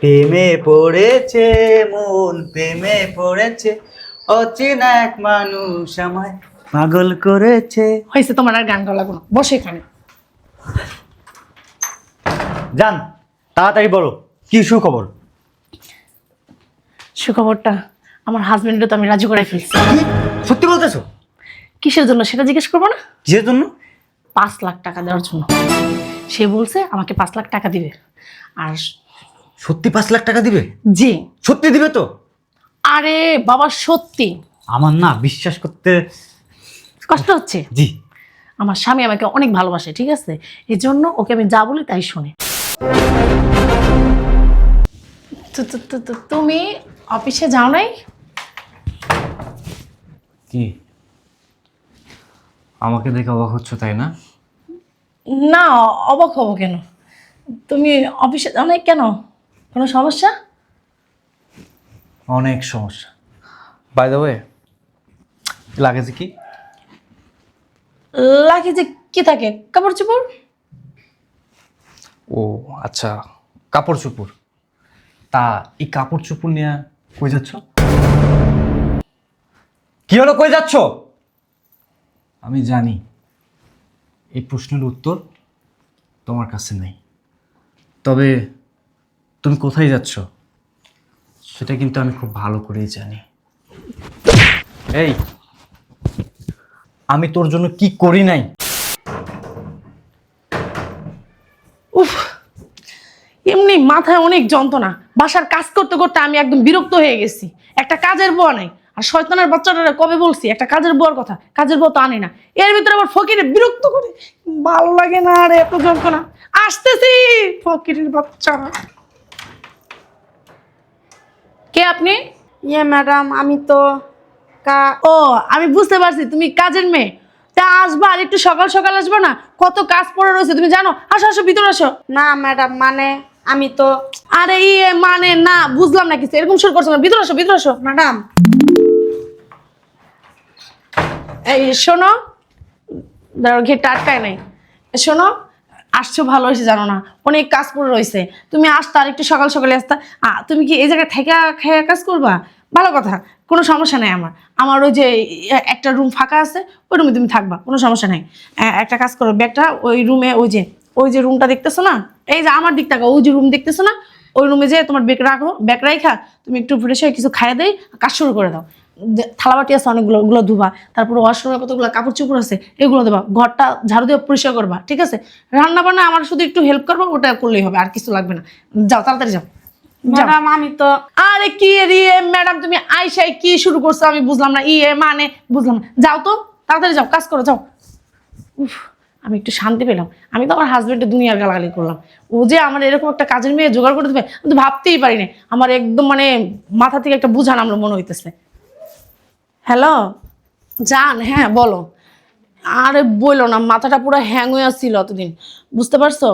প্রেমে পড়েছে মন প্রেমে পড়েছে অচেনা এক মানুষ আমায় পাগল করেছে। হয়েছে তোমার আর গান গাওয়া লাগল না বসে এখানে। যান তাড়াতাড়ি বলো কি সুখবর? সুখবরটা আমার হাজবেন্ডও তো আমি রাজি করে ফেলছি। কি? সত্যি বলতেছো? কিসের জন্য সেটা জিজ্ঞেস করব না? কিসের জন্য? পাঁচ লাখ টাকা দেওয়ার জন্য। সে বলছে আমাকে পাঁচ লাখ টাকা দিবে। আর সত্যি পাঁচ লাখ টাকা দিবে? জি। সত্যি দিবে তো? আরে বাবা সত্যি। আমার না বিশ্বাস করতে কষ্ট হচ্ছে? জি। আমার স্বামী আমাকে অনেক ভালোবাসে ঠিক আছে? এই জন্য ওকে আমি যা বলি তাই শুনে। তুমি অফিসে যাও নাই? কি? আমাকে দেখে অবাক হচ্ছ তাই না? না অবাক হব কেন? তুমি অফিসে যাও নাই কেন? কোনো সমস্যা? অনেক সমস্যা। বাই দ্য ওয়ে লাগেছে কি? লাগে যে কি থাকে? কাপড় চোপড়? ও আচ্ছা কাপড় চোপড়। তা এই কাপড় চোপড় নিয়ে কই যাচ্ছ? কি হলো কই যাচ্ছ? আমি জানি। এই প্রশ্নের উত্তর তোমার কাছে নেই। তবে তুমি কোথায় যাচ্ছ? সেটা কিন্তু আমি খুব ভালো করেই জানি। এই, আমি তোর জন্য কি করি নাই? উফ, এমনি মাথায় অনেক যন্ত্রণা। বাসার কাজ করতে করতে আমি একদম বিরক্ত হয়ে গেছি। একটা কাজের বুয়া নাই। আর শয়তানের বাচ্চাটারা কবে বলছি? একটা কাজের বুয়ার কথা। কাজের বুয়া তো আনি না। এর ভিতরে আবার ফকিরে বিরক্ত করে। ভালো লাগে না আর এত যন্ত্রণা। আসতেছি ফকিরের বাচ্চা কে আপনি? ইয়ে ম্যাডাম আমি তো ও আমি বুঝতে পারছি তুমি কাজের মেয়ে। তা আসবা আর একটু সকাল সকাল আসবে না? কত কাজ পড়ে রয়েছে তুমি জানো? আসো আসো ভিতরে আসো। না ম্যাডাম মানে আমি তো আরে ইয়ে মানে না বুঝলাম না কিছু এরকম শুরু করছ না। ভিতরে আসো ভিতরে আসো। ম্যাডাম। এই শোনো। দাঁড়াও ঘেরটা আটকায় নাই। শোনো আসছো ভালো হয়েছে, জানো না। অনেক কাজ পড়ে রয়েছে। তুমি আসতে আর একটু সকাল সকালে আসতে। তুমি কি এই জায়গায় থেকে খেয়ে কাজ করবা? ভালো কথা, কোনো সমস্যা নেই আমার। আমার ওই যে একটা রুম ফাঁকা আছে, ওই রুমে তুমি থাকবা, কোনো সমস্যা নেই। একটা কাজ করো, ব্যাগটা ওই রুমে ওই যে ওই যে রুমটা দেখতেছো না? এই যে আমার দিক টাকা ওই যে রুম দেখতেছো না? ওই রুমে যে তোমার ব্যাগ রাখো ব্যাগ রাখা তুমি একটু ফ্রেশ হয়ে কিছু খাইয়ে দেয় কাজ শুরু করে দাও। থালাবাটি আছে অনেকগুলো ওগুলো ধুবা। তারপর ওয়াশরুমে কতগুলো কাপড় চোপড় আছে এগুলো দেবা ঘরটা ঝাড়ু দিয়ে পরিষ্কার করবা ঠিক আছে? রান্না বান্না আমার শুধু একটু হেল্প করবা ওটা করলেই হবে আর কিছু লাগবে না। যাও তাড়াতাড়ি যাও। যাও। ম্যাডাম আমি তো আরে কি রে ম্যাডাম তুমি আইসাই কি শুরু করছ? আমি বুঝলাম না ইয়ে মানে বুঝলাম না। যাও তো তাড়াতাড়ি যাও কাজ করো যাও। উফ আমি একটু শান্তি পেলাম। আমি তো আমার হাজবেন্ডের দুনিয়ার গালাগালি করলাম। ও যে আমার এরকম একটা কাজের মেয়ে জোগাড় করে দেবে আমি তো ভাবতেই পারি না আমার একদম মানে মাথা থেকে একটা বুঝান আমরা মনে হইতেছে। হ্যালো? জান হ্যাঁ বলো। আরে বলল না মাথাটা পুরো হ্যাং হয়ে আসছিল অতদিন। বুঝতে পারছ?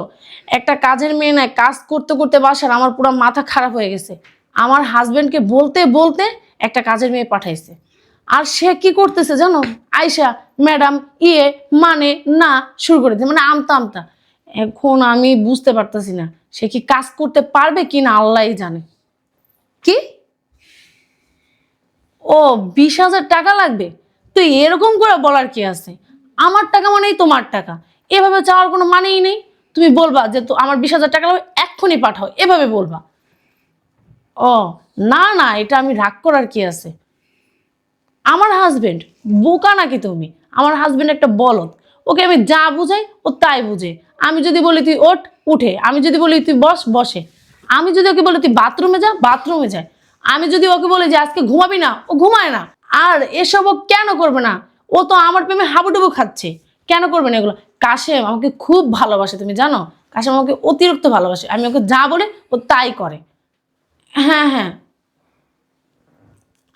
একটা কাজের মেয়ে না কাজ করতে করতে বাসার আমার পুরো মাথা খারাপ হয়ে গেছে। আমার হাজব্যান্ডকে বলতে বলতে একটা কাজের মেয়ে পাঠাইছে। আর সে কি করতেছে জানো? আয়শা ম্যাডাম ইয়ে মানে না শুরু করে দিয়েছে। মানে আমতা আমতা। এখন আমি বুঝতে পারতেছি না সে কি কাজ করতে পারবে কি না আল্লাহই জানে। কি? ও, বিশ হাজার টাকা লাগবে? তো এরকম করে বলার কি আছে? আমার টাকা মানেই তোমার টাকা। এভাবে চাওয়ার কোনো মানেই নেই। তুমি বলবা যে আমার বিশ হাজার টাকা লাগবে, এক্ষুনি পাঠাও। এভাবে বলবা। ও, না না, এটা আমি রাগ করার কি আছে? আমার হাজবেন্ড বোকা নাকি তুমি? আমার হাজবেন্ড একটা বলদ। ওকে আমি যা বুঝাই, ও তাই বুঝে। আমি যদি বলি তুই ওঠ, উঠে। আমি যদি বলি তুই বস, বসে। আমি যদি ওকে বলি তুই বাথরুমে যা, বাথরুমে যায়। আমি যদি ওকে বলি যে আজকে ঘুমাবি না, ও ঘুমায় না। আর এসব ও কেন করবে না? ও তো আমার প্রেমে হাবুডুবু খাচ্ছে। কেন করবে না এগুলো? কাশেম আমাকে খুব ভালোবাসে, তুমি জানো? কাশেম আমাকে অতিরিক্ত ভালোবাসে। আমি ওকে যা বলে, ও তাই করে। হ্যাঁ হ্যাঁ।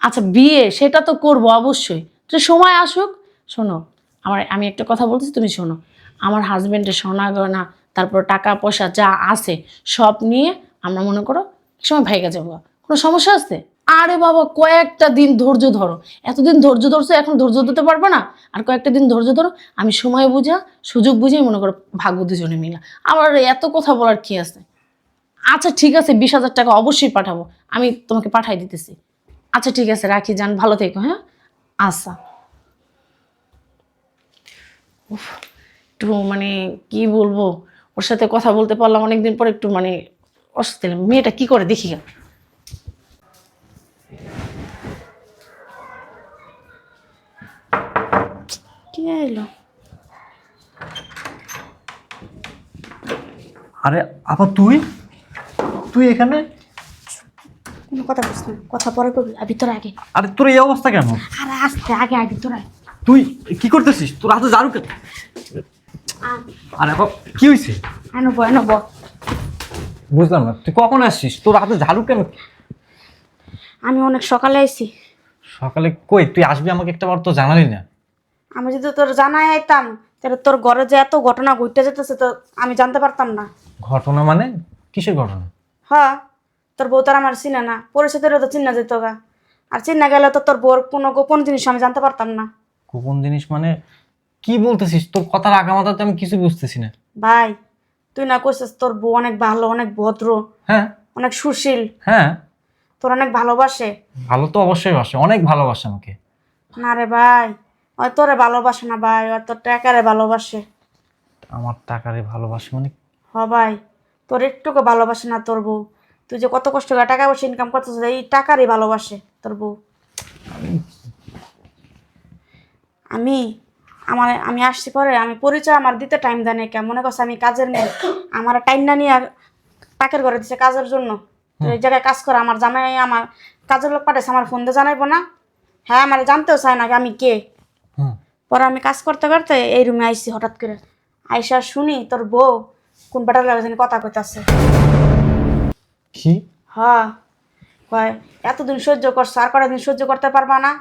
আচ্ছা বিয়ে, সেটা তো করব অবশ্যই। তো সময় আসুক, শোনো। আমার, আমি একটা কথা বলতেছি, তুমি শোনো। আমার হাজবেন্ডের সোনা গয়না, তারপর টাকা পয়সা যা আছে, সব নিয়ে আমরা মনে করো সময় ভাইগা যাব। কোনো সমস্যা আছে? আরে বাবা কয়েকটা দিন ধৈর্য ধরো। এতদিন ধৈর্য ধরছো এখন ধৈর্য ধরতে পারবে না? আর কয়েকটা দিন ধৈর্য ধরো আমি সময় বুঝা সুযোগ বুঝেই মনে করো ভাগ্য দুজনে মিলা। আমার এত কথা বলার কি আছে? আচ্ছা ঠিক আছে বিশ হাজার টাকা অবশ্যই পাঠাবো। আমি তোমাকে পাঠাই দিতেছি। আচ্ছা ঠিক আছে রাখি যান ভালো থেকো হ্যাঁ? আচ্ছা। উফ, একটু মানে কি বলব? ওর সাথে কথা বলতে পারলাম অনেকদিন পর একটু মানে অস্বস্তি। মেয়েটা কি করে দেখি এলো আরে আবার তুই? তুই এখানে? কোনো কথা বলছ না কথা পরে করবি আর ভিতরে আগে। আরে তোর এই অবস্থা কেন? আরে আস্তে আগে আগে ভিতরে আয়। তুই কি করতেছিস? তোর হাতে জারু কেন? আরে আবার কি হয়েছে আনো বয় আনো বয় বুঝলাম না তুই কখন আসছিস? তোর হাতে ঝাড়ু কেন? আমি অনেক সকালে আইছি। সকালে কই? তুই আসবি আমাকে একটা বার তো জানালি না। আমি যদি তোর জানাই আইতাম তাহলে তোর ঘরে যে এত ঘটনা ঘটতে যেতেছে তো আমি জানতে পারতাম না। ঘটনা মানে? কিসের ঘটনা? হ্যাঁ তোর বউ তার আমার চিনে না পরিচিতেরও তো চিনা যেত গা। আর চিনা গেলে তো তোর বউর কোনো গোপন জিনিস আমি জানতে পারতাম না। গোপন জিনিস মানে? কি বলতেছিস? তোর কথার আগামাতাতে আমি কিছু বুঝতেছি না। ভাই তুই না কইছিস তোর বউ অনেক ভালো অনেক ভদ্র হ্যাঁ। অনেক সুশীল। হ্যাঁ। তোর অনেক ভালোবাসে। ভালো তো অবশ্যই বাসে অনেক ভালোবাসে আমাকে। না রে ভাই ওই তোরে ভালোবাসে না ভাই ওই তোর টাকারে ভালোবাসে। আমার টাকারে ভালোবাসে মানে? হ ভাই তোর একটুকু ভালোবাসে না তোর বউ। তুই যে কত কষ্ট করে টাকা পয়সা ইনকাম করতেছিস এই টাকারই ভালোবাসে তোর বউ। আমি আমার আমি আসছি পরে আমি পরিচয় আমার দিতে টাইম দেয় না কেন? মনে করছে আমি কাজের নেই আমার টাইম না নিয়ে আর পাকের ঘরে দিছে কাজের জন্য। তো এই জায়গায় কাজ করে আমার জামাই আমার কাজের লোক পাঠাইছে আমার ফোন দিয়ে জানাইবো না? হ্যাঁ আমার জানতেও চায় না আমি কে। পরে আমি কাজ করতে করতে এই রুমে আইসি হঠাৎ করে। আইসা শুনি তোর বউ কোন বেটার লাগে জানি কথা কইতাছে। কি? হ্যাঁ। কয় এতদিন সহ্য করছ আর কটা দিন সহ্য করতে পারবা না?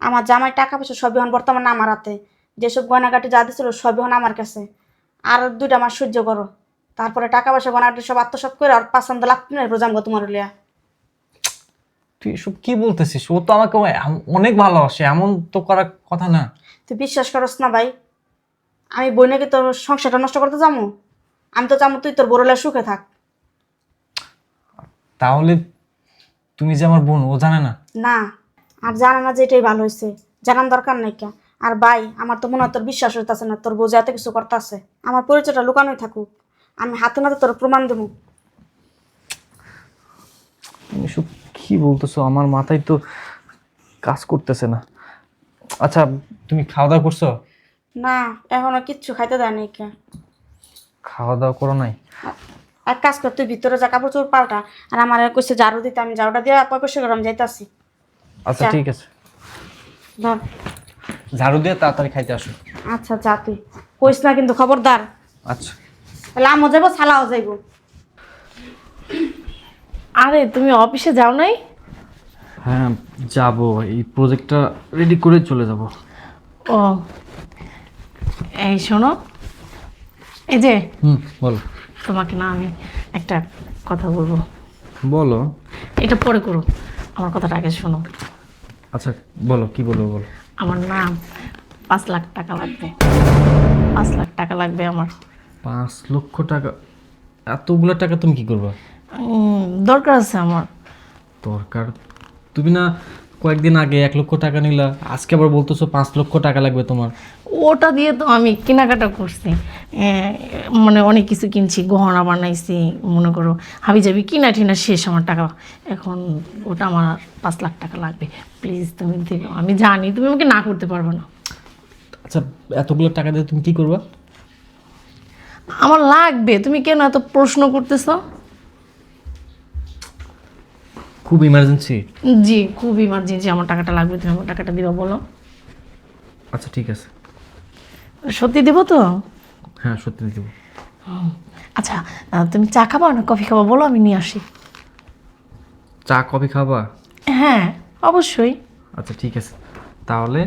আমার জামাই টাকা পয়সা সবই হন বর্তমানে আমার হাতে। যেসব গয়নাগাটি যা দিছিল সবই হন আমার কাছে। আর দুইটা মাস সহ্য করো। তারপরে টাকা পয়সা গয়নাঘাটি সব আত্মসাত করে আর পাঁচশান্ত লাখ নেই প্রজামগো তোমার লিয়া তুই এসব কি বলতেছিস? ও তো আমাকে অনেক ভালোবাসে এমন তো করার কথা না। তুই বিশ্বাস করস না ভাই? আমি বই নাকি তোর সংসারটা নষ্ট করতে যাব? আমি তো চামো তুই তোর বড়লে সুখে থাক। তাহলে তুমি যে আমার বোন ও জানে না? না আর জানা না যে এটাই ভালো হয়েছে। জানার দরকার নাই কে। আর ভাই আমার তো মনে হয় তোর বিশ্বাস হইতাছে না তোর বোঝা এত কিছু করতেছে। আমার পরিচয়টা লুকানোই থাকুক। আমি হাতে নাতে তোর প্রমাণ দেবো। তুমি কি বলতেছো? আমার মাথায় তো কাজ করতেছে না। আচ্ছা তুমি খাওয়া দাওয়া করছ? না এখনও কিচ্ছু খাইতে দেয় নাই কে। খাওয়া দাওয়া করো নাই? এক কাজ কর তুই ভিতরে যা কাপড় চোপড় পাল্টা। আর আমার কইছে ঝাড়ু দিতে আমি ঝাড়ুটা দিয়ে পয়সা করে আমি যাইতাছি। আচ্ছা যা। ঠিক আছে। ধর। ঝাড়ু দিয়ে তাড়াতাড়ি খাইতে আসো। আচ্ছা যা তুই। কইস না কিন্তু খবরদার। আচ্ছা। তাহলে আমও যাব ছালাও যাইবো। আরে তুমি অফিসে যাও নাই? হ্যাঁ যাব। এই প্রজেক্টটা রেডি করে চলে যাব। ও এই শোনো এই যে হুম বলো। তোমাকে না আমি একটা কথা বলব। বলো। এটা পরে করো আমার কথাটা আগে শোনো। আচ্ছা বলো কি বলব বলো। আমার না পাঁচ লাখ টাকা লাগবে। পাঁচ লাখ টাকা লাগবে আমার। পাঁচ লক্ষ টাকা এতগুলো টাকা তুমি কি করবা? দরকার আছে আমার। দরকার তুমি না কয়েকদিন আগে এক লক্ষ টাকা নিলা আজকে আবার বলতেছো পাঁচ লক্ষ টাকা লাগবে তোমার। ওটা দিয়ে তো আমি কেনাকাটা করছি। মানে অনেক কিছু কিনছি গহনা বানাইছি মনে করো হাবি যাবি কিনা টিনা শেষ আমার টাকা। এখন ওটা আমার পাঁচ লাখ টাকা লাগবে। প্লিজ তুমি দিও আমি জানি তুমি আমাকে না করতে পারবে না। আচ্ছা এতগুলো টাকা দিয়ে তুমি কি করবা? আমার লাগবে তুমি কেন এত প্রশ্ন করতেছো? খুব ইমার্জেন্সি জি খুব ইমার্জেন্সি আমার টাকাটা লাগবে তুমি আমার টাকাটা দিবা বলো। আচ্ছা ঠিক আছে। সত্যি দেবো তো? হ্যাঁ সত্যি দেবো। আচ্ছা তুমি চা খাবা না কফি খাবা বলো আমি নিয়ে আসি। চা কফি খাবা? হ্যাঁ অবশ্যই। আচ্ছা ঠিক আছে। তাহলে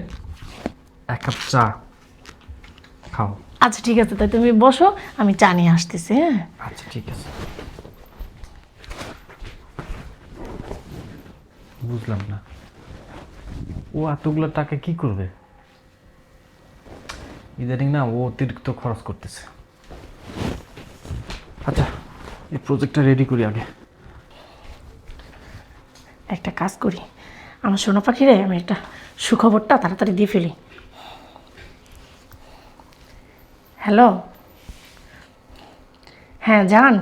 এক কাপ চা খাও। আচ্ছা ঠিক আছে তাই তুমি বসো আমি চা নিয়ে আসতেছি হ্যাঁ। আচ্ছা ঠিক আছে। বুঝলাম না। ও এতগুলো টাকা কি করবে? ইদানিং না ও অতিরিক্ত খরচ করতেছে। আচ্ছা এই প্রজেক্টটা রেডি করি আগে। একটা কাজ করি। আমার সোনা পাখিরে আমি একটা সুখবরটা তাড়াতাড়ি দিয়ে ফেলি। হ্যালো? হ্যাঁ জান।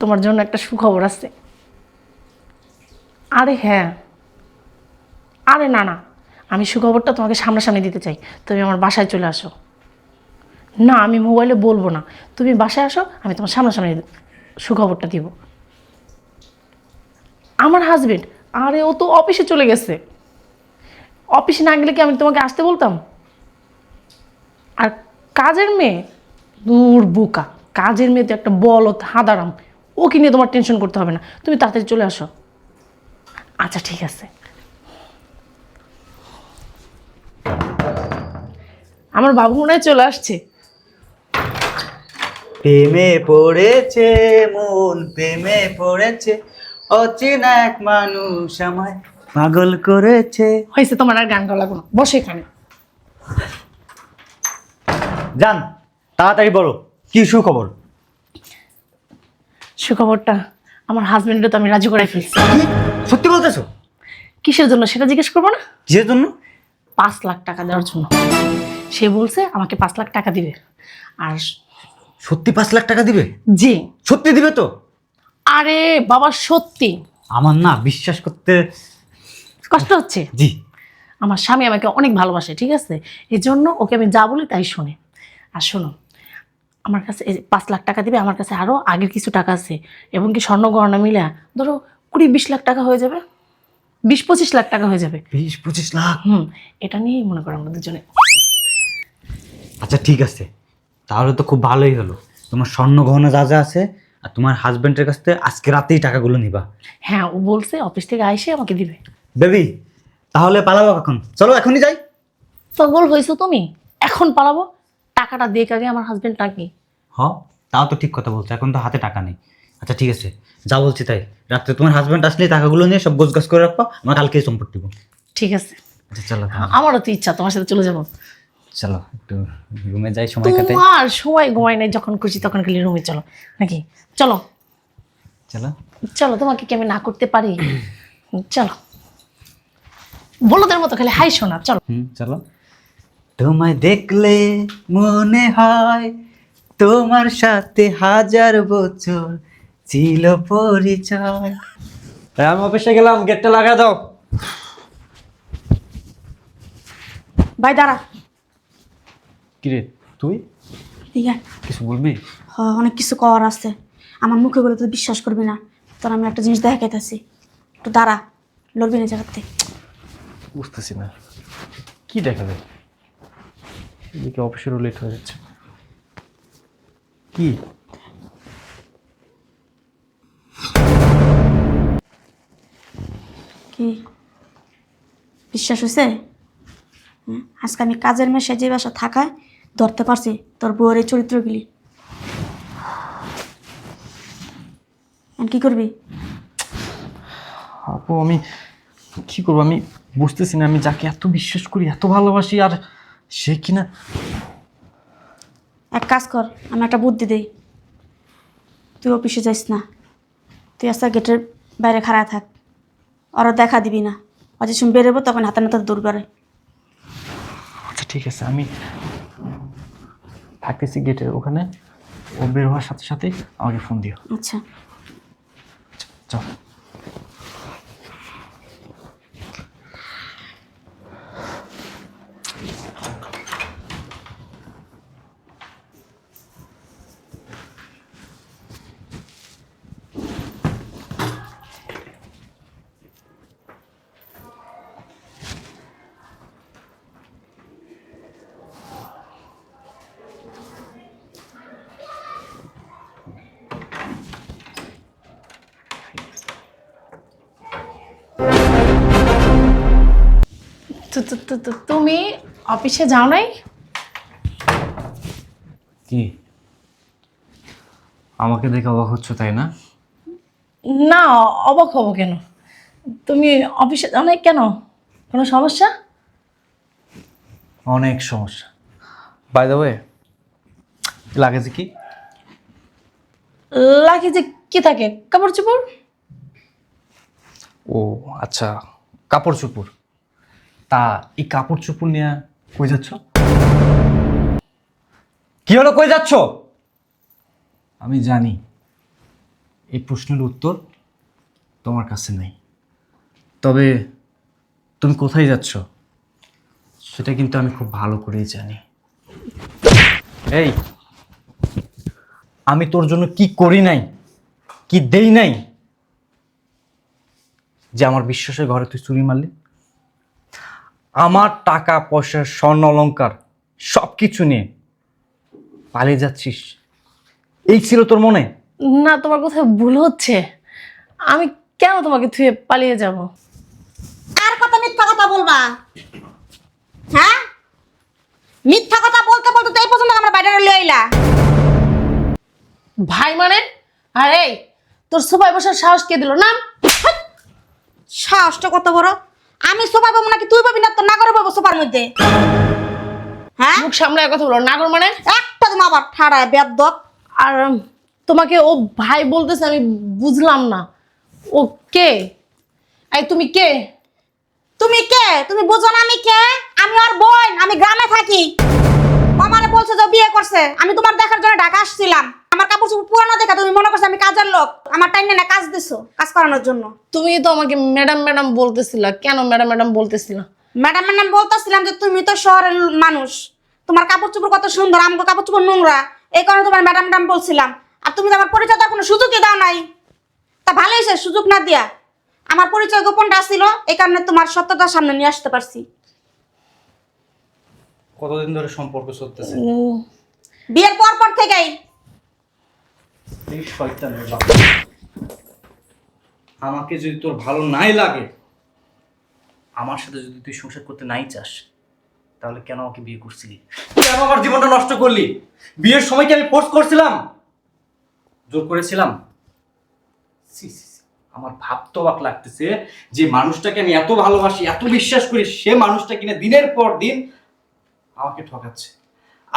তোমার জন্য একটা সুখবর আছে। আরে হ্যাঁ। আরে না না। আমি সুখবরটা তোমাকে সামনাসামনি দিতে চাই। তুমি আমার বাসায় চলে আসো। না, আমি মোবাইলে বলব না। তুমি বাসায় আসো, আমি তোমার সামনাসামনি সুখবরটা দিব। আমার হাজবেন্ড আরে ও তো অফিসে চলে গেছে। অফিসে না গেলে কি আমি তোমাকে আসতে বলতাম? আর কাজের মেয়ে, দূর বোকা। কাজের মেয়ে তো একটা বলত হাদারাম। ওকে নিয়ে তোমার টেনশন করতে হবে না। তুমি তাড়াতাড়ি চলে আসো। আচ্ছা ঠিক আছে। আমার বাবু মনে চলে আসছে। প্রেমে পড়েছে মন প্রেমে পড়েছে অচেনা এক মানুষ আমায় পাগল করেছে। হয়েছে তোমার আর গান গাওয়া লাগবে না। বসে এখানে। জান তাড়াতাড়ি বলো কি সুখবর? সুখবরটা আমার হাজবেন্ডকে তো আমি রাজি করে ফেলছি। বলতেছো? কিসের জন্য? সেটা জিজ্ঞেস করব না? কিসের জন্য? পাঁচ লাখ টাকা দেওয়ার জন্য। সে বলছে আমাকে পাঁচ লাখ টাকা দিবে। আর সত্যি পাঁচ লাখ টাকা দিবে? জি। সত্যি দিবে তো? আরে বাবা সত্যি। আমার না বিশ্বাস করতে কষ্ট হচ্ছে? জি। আমার স্বামী আমাকে অনেক ভালোবাসে ঠিক আছে? এই জন্য ওকে আমি যা বলি তাই শোনে। আর শোনো আমার কাছে এই পাঁচ লাখ টাকা দিবে আমার কাছে আরও আগের কিছু টাকা আছে। এবং কি স্বর্ণ গহনা মিলে ধরো কুড়ি বিশ লাখ টাকা হয়ে যাবে। বিশ পঁচিশ লাখ টাকা হয়ে যাবে। বিশ পঁচিশ লাখ? হুম এটা নিয়েই মনে করো আমরা দুজনে আচ্ছা ঠিক আছে। তাহলে তো খুব ভালোই হলো। তোমার স্বর্ণ গহনা যা যা আছে আর তোমার হাজবেন্ডের কাছ থেকে আজকে রাতেই টাকাগুলো নিবা। হ্যাঁ ও বলছে অফিস থেকে আইসে আমাকে দিবে। বেবি তাহলে পালাবো এখন। চলো এখনই যাই। পাগল হয়েছো তুমি? এখন পালাবো? টাকাটা দিয়ে আগে আমার হাজবেন্ড টাকি হ তাও তো ঠিক কথা বলছো। এখন তো হাতে টাকা নেই। আচ্ছা ঠিক আছে। যা বলছি তাই। রাত্রে তোমার হাজব্যান্ড আসলে টাকাগুলো নিয়ে সব গোছগাছ করে রাখব আমার কালকেই সম্পত্তি দিব। ঠিক আছে। আচ্ছা চলো আমারও তো ইচ্ছা তোমার সাথে চলে যাব। চলো একটু রুমে যাই সময় কাটাই তোমার সময় নাই যখন খুশি তখন খালি রুমে চলো। নাকি? চলো। চলো। চলো তোমাকে কি আমি না করতে পারি? চলো। বলদের মতো খালি হাই শোনা চলো। চলো। তোমায় দেখলে মনে হয় তোমার সাথে হাজার বছর ছিল পরিচয়। তাই আমি অফিসে গেলাম গেটটা লাগা দাও। ভাই দাঁড়া। কিরে তুই? ঠিক আছে কিছু বলবি? হ, অনেক কিছু করার আছে। আমার মুখে বলে তুই বিশ্বাস করবি না। তোর আমি একটা জিনিস দেখাইতেছি। একটু দাঁড়া লড়বি না জায়গাতে। বুঝতেছি না। কি দেখাবে এদিকে অফিসেরও লেট হয়ে যাচ্ছে। কি? কি? বিশ্বাস হয়েছে আজকে আমি কাজের মেশে যে বাসা থাকায় ধরতে পারছি তোর বউয়ের এই চরিত্রগুলি। কি করবি? আপু আমি কি করব? আমি বুঝতেছি না আমি যাকে এত বিশ্বাস করি এত ভালোবাসি আর সে কিনা? এক কাজ কর আমি একটা বুদ্ধি দেই। তুই অফিসে যাইস না। তুই আস্তে গেটের বাইরে খাড়া থাক। ওরা দেখা দিবি না ও যে শুন বেরোবো তখন হাতে নাতে দূর করে আচ্ছা ঠিক আছে আমি থাকতেছি গেটের ওখানে ও বের হওয়ার সাথে সাথে আমাকে ফোন দিও আচ্ছা চল তুমি অফিসে যাও নাই? কি? আমাকে দেখে অবাক হচ্ছে তাই না? না অবাক হব কেন? তুমি অফিসে যাও নাই কেন? কোনো সমস্যা? অনেক সমস্যা। বাই দ্য ওয়ে লাগেছে কি? লাগেজে কি থাকে? কাপড় চোপড়? ও আচ্ছা কাপড় চোপড়। তা এই কাপড় চোপড় নিয়ে কই যাচ্ছ? কি হলো, কই যাচ্ছ? আমি জানি এই প্রশ্নের উত্তর তোমার কাছে নেই। তবে তুমি কোথায় যাচ্ছ? সেটা কিন্তু আমি খুব ভালো করেই জানি। এই, আমি তোর জন্য কি করি নাই, কি দেই নাই, যে আমার বিশ্বাসের ঘরে তুই চুরি মারলি? আমার টাকা পয়সা স্বর্ণ অলঙ্কার সব কিছু নিয়ে পালিয়ে যাচ্ছিস। এই ছিল তোর মনে? না তোমার কোথায় ভুল হচ্ছে। আমি কেন তোমাকে থুয়ে পালিয়ে যাব? আর কত মিথ্যা কথা বলবা? হ্যাঁ? মিথ্যা কথা বলতে বলতে তো এই পর্যন্ত আমরা বাইরে লিয়ে আইলা। ভাই মানে? আর তোর সোফায় বসার সাহস কে দিল? না সাহসটা কত বড়? আমি সোফা পাবো নাকি তুই পাবি না? তো না করে পাবো সোফার মধ্যে। হ্যাঁ? মুখ সামনে কথা বলো। নাগর মানে? একটা তুমি আবার ঠাড়ায় বেদত আর তোমাকে ও ভাই বলতেছে আমি বুঝলাম না। ও কে? এই তুমি কে? তুমি কে? তুমি বুঝো না আমি কে? আমি ওর বোন আমি গ্রামে থাকি। আমারে বলছে যে বিয়ে করছে। আমি তোমার দেখার জন্য ঢাকা আসছিলাম। আমার কাপড় চোপড় পুরানো দেখা তুমি মনে করছ আমি কাজের লোক। আমার টাইম না কাজ দিছো কাজ করানোর জন্য। তুমি তো আমাকে ম্যাডাম ম্যাডাম বলতেছিলা। কেন ম্যাডাম ম্যাডাম বলতেছিলা? ম্যাডাম ম্যাডাম বলতেছিলাম যে তুমি তো শহরের মানুষ। তোমার কাপড় চোপড় কত সুন্দর আমাকে কাপড় চোপড় নোংরা। এই কারণে তোমার ম্যাডাম ম্যাডাম বলছিলাম। আর তুমি তো আমার পরিচয় দেওয়ার কোনো সুযোগই দাও নাই। তা ভালো হয়েছে সুযোগ না দিয়া। আমার পরিচয় গোপনটা ছিল এই কারণে তোমার সত্যতার সামনে নিয়ে আসতে পারছি। কতদিন ধরে সম্পর্ক চলতেছে? বিয়ের পর পর থেকেই এই শয়তানের। আমাকে যদি তোর ভালো নাই লাগে, আমার সাথে যদি তুই সংসার করতে নাই চাস, তাহলে কেন আমাকে বিয়ে করছিলি কেন আমার জীবনটা নষ্ট করলি বিয়ের সময় কি আমি ফোর্স করছিলাম, জোর করেছিলাম। আমার ভাবতে অবাক লাগতেছে যে মানুষটাকে আমি এত ভালোবাসি, এত বিশ্বাস করি, সে মানুষটা কিনা দিনের পর দিন আমাকে ঠকাচ্ছে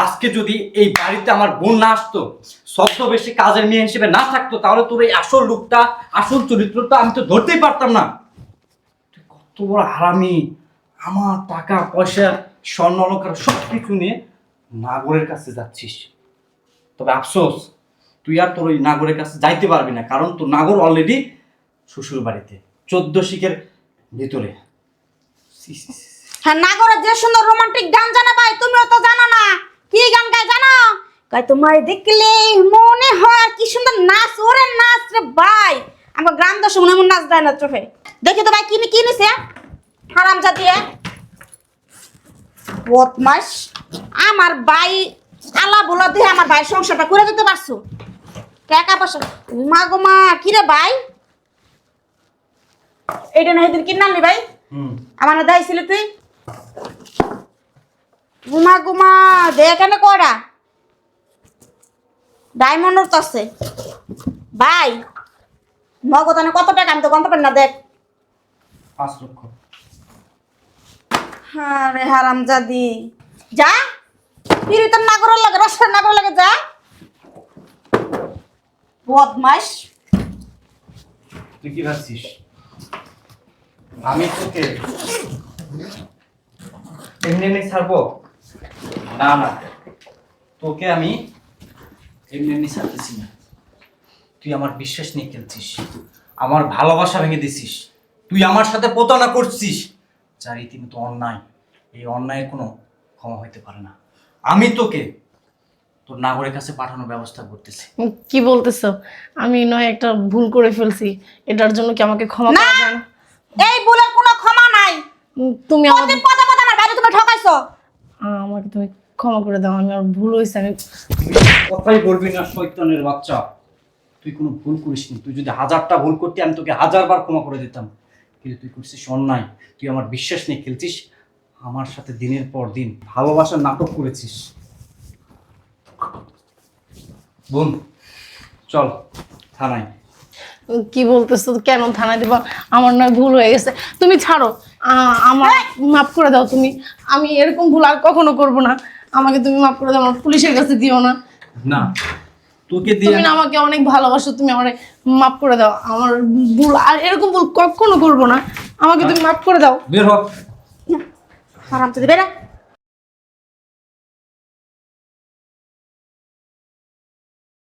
আজকে যদি এই বাড়িতে আমার বোন না আসতো বেশি কাজের মেয়ে হিসেবে না থাকতো, তাহলে তোর এই আসল রূপটা, আসল চরিত্রটা আমি তো ধরতেই পারতাম না। কত বড় হারামি। আমার টাকা, পয়সা, স্বর্ণ অলঙ্কার সব কিছু নিয়ে নাগরের কাছে যাচ্ছিস। তবে আফসোস, তুই আর তোর ওই নাগরের কাছে যাইতে পারবি না, কারণ তোর নাগর অলরেডি শ্বশুর বাড়িতে, চোদ্দ শিখের ভিতরে। হ্যাঁ নাগরের যে সুন্দর রোমান্টিক গান জানা ভাই, তুমিও তো জানো না। কি গান গায় জানো? কয় তোমায় দেখলে মনে হয় কি সুন্দর নাচ ওরে নাচ রে ভাই। আমার গ্রাম দশ মনে মনে নাচ দেয় না চোখে। দেখি তো ভাই কি কি নিছে? হারাম জাতিয়ে বদমাস। আমার ভাই আলা বলা দিয়ে আমার ভাই সংসারটা করে দিতে পারছ। টাকা পয়সা। মা গো মা কি রে ভাই? এইটা না সেদিন কিনে আনলি ভাই? হুম। আমার না দাইছিলি তুই? গুমা গুমা দে এখানে কয়টা ডায়মন্ডর তো আছে ভাই মগদানে কত টাকা? আমি তো গন্ত পারি না দেখ। পাঁচ লক্ষ। আরে হারাম জাদি যা পিরিতের নাগরের লাগে রসের নাগর লাগে যা। বদমাস তুই কি ভাবছিস? আমি তোকে এমনি এমনি ছাড়বো? না না তোকে আমি এমনি এমনি ছাড়তেছি না। তুই আমার বিশ্বাস নিয়ে খেলছিস। আমার ভালোবাসা ভেঙে দিছিস। তুই আমার সাথে প্রতারণা করছিস। যার রীতিমতো অন্যায়। এই অন্যায়ের কোনো ক্ষমা হইতে পারে না। আমি তোকে তোর নাগরের কাছে পাঠানোর ব্যবস্থা করতেছি। কি বলতেছো? আমি নয় একটা ভুল করে ফেলছি। এটার জন্য কি আমাকে ক্ষমা করা যায় না? এই ভুলের কোনো ক্ষমা নাই। তুমি প্রতি পদে পদে আমার বাইরে তুমি ঠকাইছো। আমাকে তুমি ক্ষমা করে দাও, আমি আর ভুল হয়েছে, আমি কথাই বলবি না শৈতানের বাচ্চা। তুই কোনো ভুল করিসনি তুই যদি হাজারটা ভুল করতি, আমি তোকে হাজারবার ক্ষমা করে দিতাম। কিন্তু তুই করছিস অন্যায়। তুই আমার বিশ্বাস নিয়ে খেলছিস। আমার সাথে দিনের পর দিন ভালোবাসার নাটক করেছিস। বোন, চল, থানায়। কি বলতেছো? কেন থানায় দিবা? আমার নয় ভুল হয়ে গেছে। তুমি ছাড়ো। আমার মাফ করে দাও তুমি। আমি এরকম ভুল আর কখনো করব না। আমাকে তুমি মাফ করে দাও আমার পুলিশের কাছে দিও না। না তোকে দিয়ে তুমি আমাকে অনেক ভালোবাসো তুমি আমার মাফ করে দাও। আমার ভুল আর এরকম ভুল কখনো করব না। আমাকে তুমি মাফ করে দাও। বের হ। হারাম তো বেরা